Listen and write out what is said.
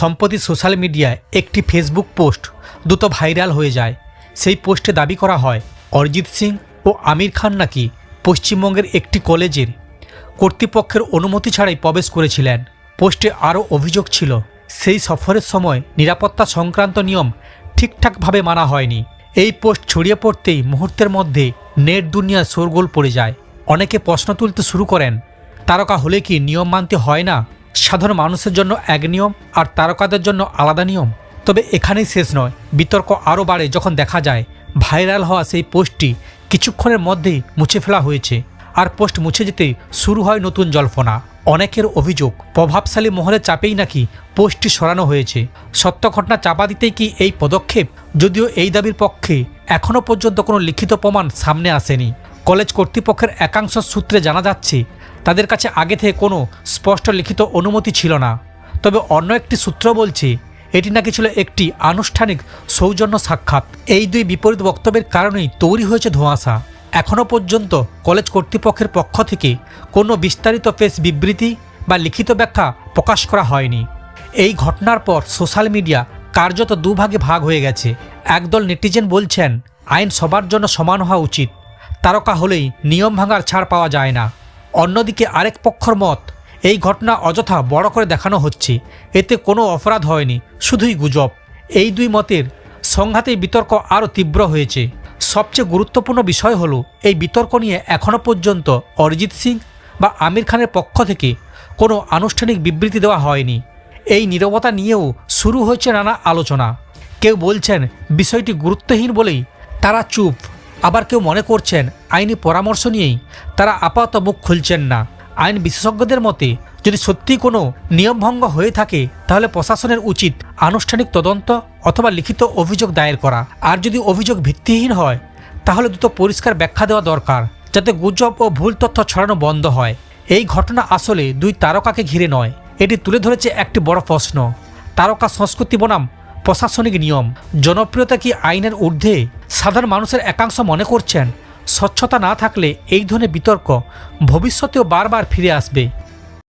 সম্প্রতি সোশ্যাল মিডিয়ায় একটি ফেসবুক পোস্ট দ্রুত ভাইরাল হয়ে যায়। সেই পোস্টে দাবি করা হয়, অরিজিৎ সিং ও আমির খান নাকি পশ্চিমবঙ্গের একটি কলেজের কর্তৃপক্ষের অনুমতি ছাড়াই প্রবেশ করেছিলেন। পোস্টে আরও অভিযোগ ছিল, সেই সফরের সময় নিরাপত্তা সংক্রান্ত নিয়ম ঠিকঠাকভাবে মানা হয়নি। এই পোস্ট ছড়িয়ে পড়তেই মুহূর্তের মধ্যে নেট দুনিয়া শোরগোল পড়ে যায়। অনেকে প্রশ্ন তুলতে শুরু করেন, তারকা হলে কি নিয়ম মানতে হয় না? সাধারণ মানুষের জন্য এক নিয়ম আর তারকাদের জন্য আলাদা নিয়ম। তবে এখানেই শেষ নয়, বিতর্ক আরও বাড়ে যখন দেখা যায়, ভাইরাল হওয়া সেই পোস্টটি কিছুক্ষণের মধ্যেই মুছে ফেলা হয়েছে। আর পোস্ট মুছে যেতেই শুরু হয় নতুন জল্পনা। অনেকের অভিযোগ, প্রভাবশালী মহলের চাপেই নাকি পোস্টটি সরানো হয়েছে। সত্য ঘটনা চাপা দিতেই কি এই পদক্ষেপ? যদিও এই দাবির পক্ষে এখনও পর্যন্ত কোনো লিখিত প্রমাণ সামনে আসেনি। কলেজ কর্তৃপক্ষের একাংশ সূত্রে জানা যাচ্ছে তাদের কাছে আগে থেকে কোনো স্পষ্ট লিখিত অনুমতি ছিল না। তবে অন্য একটি সূত্র বলছে, এটি নাকি ছিল একটি আনুষ্ঠানিক সৌজন্য সাক্ষাৎ। এই দুই বিপরীত বক্তব্যের কারণেই তৈরি হয়েছে ধোঁয়াশা। এখনও পর্যন্ত কলেজ কর্তৃপক্ষের পক্ষ থেকে কোনো বিস্তারিত প্রেস বিবৃতি বা লিখিত ব্যাখ্যা প্রকাশ করা হয়নি। এই ঘটনার পর সোশ্যাল মিডিয়া কার্যত দুভাগে ভাগ হয়ে গেছে। একদল নেটিজেন বলছেন, আইন সবার জন্য সমান হওয়া উচিত। তারকা হলেই নিয়ম ভাঙার ছাড় পাওয়া যায় না। অন্যদিকে আরেক পক্ষর মত, এই ঘটনা অযথা বড় করে দেখানো হচ্ছে। এতে কোনো অপরাধ হয়নি, শুধুই গুজব। এই দুই মতের সংঘাতে বিতর্ক আরও তীব্র হয়েছে। সবচেয়ে গুরুত্বপূর্ণ বিষয় হলো, এই বিতর্ক নিয়ে এখনও পর্যন্ত অরিজিৎ সিং বা আমির খানের পক্ষ থেকে কোনো আনুষ্ঠানিক বিবৃতি দেওয়া হয়নি। এই নীরবতা নিয়েও শুরু হয়েছে নানা আলোচনা। কেউ বলছেন, বিষয়টি গুরুত্বহীন বলেই তারা চুপ। আবার কেউ মনে করছেন আইনি পরামর্শ নিয়েই তারা আপাতত মুখ খুলছেন না। আইন বিশেষজ্ঞদের মতে, যদি সত্যি কোনো নিয়মভঙ্গ হয়ে থাকে, তাহলে প্রশাসনের উচিত আনুষ্ঠানিক তদন্ত অথবা লিখিত অভিযোগ দায়ের করা। আর যদি অভিযোগ ভিত্তিহীন হয়, তাহলে দ্রুত পরিষ্কার ব্যাখ্যা দেওয়া দরকার, যাতে গুজব ও ভুল তথ্য ছড়ানো বন্ধ হয়। এই ঘটনা আসলে দুই তারকাকে ঘিরে নয়। এটি তুলে ধরেছে একটি বড় প্রশ্ন। তারকা সংস্কৃতি বনাম প্রশাসনিক নিয়ম। জনপ্রিয়তা কি আইনের ঊর্ধ্বে? সাধারণ মানুষের একাংশ মনে করছেন, স্বচ্ছতা না থাকলে এই ধরনের বিতর্ক ভবিষ্যতেও বারবার ফিরে আসবে।